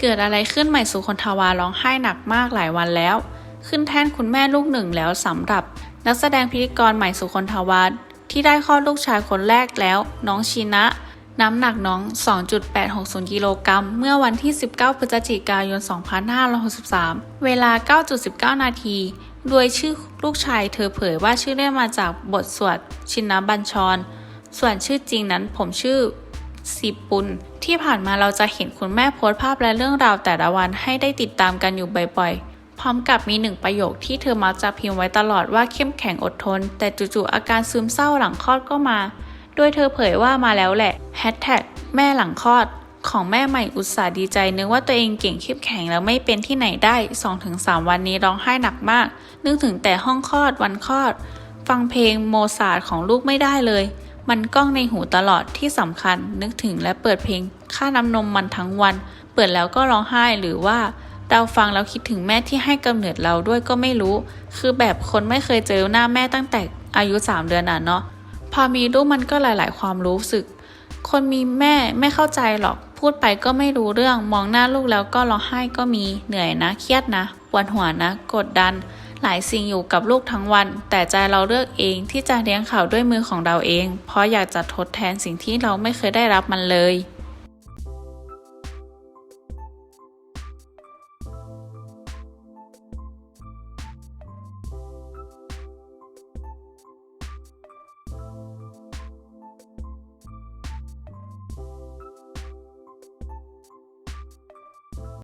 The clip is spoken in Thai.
เกิดอะไรขึ้นใหม่สุคนทวาร้องไห้หนักมากหลายวันแล้ว ขึ้นแท่นคุณแม่ลูกหนึ่งแล้วสำหรับ นักแสดงพิธีกรใหม่สุคนทวาที่ได้คลอดลูกชายคนแรกแล้ว น้องชินะ น้ำหนักน้อง 2.860 กิโลกรัม เมื่อวันที่ 19 พฤศจิกายน 2563 เวลา 9.19 นาที โดยชื่อลูกชายเธอเผยว่าชื่อเล่นมาจากบทสวดชินบัญชร ส่วนชื่อจริงนั้นผมชื่อ สิบปุนที่ผ่านมาเราจะเห็นคุณแม่โพสต์ภาพและเรื่องราวแต่ละวันให้ได้ติดตามกันอยู่บ่อยๆ พร้อมกับมีหนึ่งประโยคที่เธอมักจะพิมพ์ไว้ตลอดว่าเข้มแข็งอดทน แต่จู่ๆอาการซึมเศร้าหลังคลอดก็มา โดยเธอเผยว่ามาแล้วแหละแฮชแท็กแม่หลังคลอด ของแม่ใหม่อุตส่าห์ดีใจนึกว่าตัวเองเก่งเข้มแข็งแล้วไม่เป็นที่ไหนได้ 2-3 วันนี้ร้องไห้หนักมาก นึกถึงแต่ห้องคลอดวันคลอด ฟังเพลงโมซาร์ทของลูกไม่ได้เลย มันก้องในหูตลอดที่สำคัญ นึกถึงและเปิดเพลงค่าน้ำนมมันทั้งวัน เปิดแล้วก็ร้องไห้หรือว่าเราฟังแล้วคิดถึงแม่ที่ให้กำเนิดเราด้วยก็ไม่รู้ คือแบบคนไม่เคยเจอหน้าแม่ตั้งแต่อายุ 3 เดือนอะเนาะ พอมีลูกมันก็หลาย ๆ ความรู้สึก คนมีแม่ไม่เข้าใจหรอก พูดไปก็ไม่รู้เรื่อง มองหน้าลูกแล้วก็ร้องไห้ก็มี เหนื่อยนะ เครียดนะ ปวดหัวนะ กดดัน หลายสิ่งอยู่กับลูกทั้งวัน แต่ใจเราเลือกเองที่จะเลี้ยงเขาด้วยมือของเราเอง เพราะอยากจะทดแทนสิ่งที่เราไม่เคยได้รับมันเลย